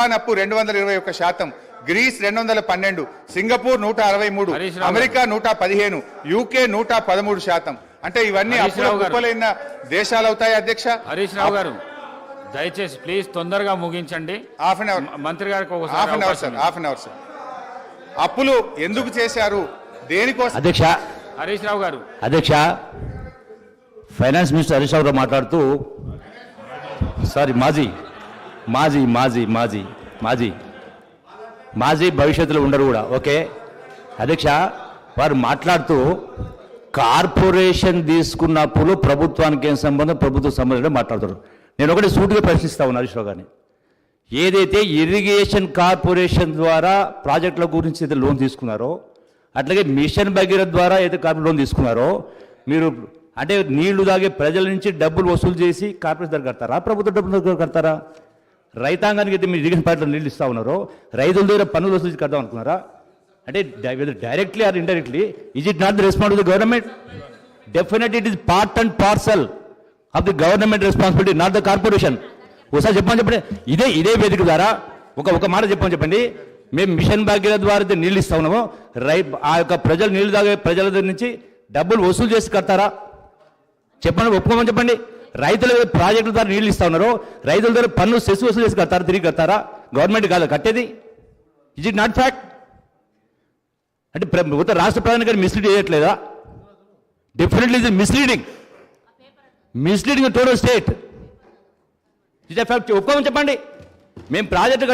Japan అప్పు రెండు వందల ఇరవై ఒక్క శాతం గ్రీస్ రెండు వందల పన్నెండు సింగపూర్ నూట అరవై మూడు అమెరికా నూట పదిహేను యూకే నూట పదమూడు శాతం. అంటే ఇవన్నీ హరీష్ అప్పుల రావు గారు. కుప్పలైన దేశాలు అవుతాయి అధ్యక్ష? హరీష్ రావు గారు దయచేసి ప్లీజ్ తొందరగా ముగించండి. హాఫ్ అన్ అవర్ మంత్రి గారికి హాఫ్ ఒకసారి an hour sir. Half an hour sir అప్పులు ఎందుకు చేశారు? దేనికోసం? అధ్యక్ష. హరీష్ రావు గారు. అధ్యక్ష ఫైనాన్స్ మినిస్టర్ హరీష్ రావు గారు మాట్లాడుతూ సారీ మాజీ మాజీ మాజీ మాజీ మాజీ. మాజీ భవిష్యత్తులో ఉండరు కూడా ఓకే? అధ్యక్ష వారు మాట్లాడుతూ కార్పొరేషన్ తీసుకున్న అప్పులు ప్రభుత్వానికి ఏం సంబంధం? ప్రభుత్వ సంబంధం మాట్లాడుతారు నేను ఒకటి సూటిగా ప్రశ్నిస్తా ఉన్నాను హరీష్ గారిని. ఏదైతే ఇరిగేషన్ కార్పొరేషన్ ద్వారా ప్రాజెక్టుల గురించి అయితే లోన్ తీసుకున్నారో అట్లాగే మిషన్ భగీరథ ద్వారా అయితే కార్పొరేట్ లోన్ తీసుకున్నారో మీరు అంటే నీళ్ళు తాగే ప్రజల నుంచి డబ్బులు వసూలు చేసి కార్పొరేషన్ దగ్గర కడతారా? ప్రభుత్వ డబ్బుల దగ్గర కడతారా? రైతాంగానికి అయితే మీరు ఇరిగేషన్ పార్టీలో నీళ్ళు ఇస్తా ఉన్నారు రైతుల దగ్గర పనులు వసూలు కడదాం అనుకున్నారా? అంటే directly or indirectly is it not the response the government definite it is part and parcel of the government responsibility not the corporation ఒకసారి చెప్పమని చెప్పండి. ఇదే ఇదే వేదిక ద్వారా ఒక ఒక మాట చెప్పమని చెప్పండి. మేము మిషన్ భాగ్యుల ద్వారా అయితే నీళ్ళు ఇస్తా ఉన్నాము. రై ఆ యొక్క ప్రజలు నీళ్ళు తాగే ప్రజల దగ్గర నుంచి డబ్బులు వసూలు చేసి కడతారా? చెప్పండి ఒప్పుకోమని చెప్పండి. రైతుల ప్రాజెక్టుల ద్వారా నీళ్ళు ఇస్తా ఉన్నారు రైతుల ద్వారా పన్ను సెస్ వసూలు చేసి కడతారా తిరిగి కడతారా? గవర్నమెంట్ కాదు కట్టేది. ఇజ్ ఇట్ నాట్ ఫ్యాక్ట్ అంటే ఉత్తర రాష్ట్ర ప్రధాని గారు మిస్లీడ్ చేయట్లేదా? Definitely is misleading misleading total state it fact ఒప్పుకోమని చెప్పండి. మేము ప్రాజెక్టు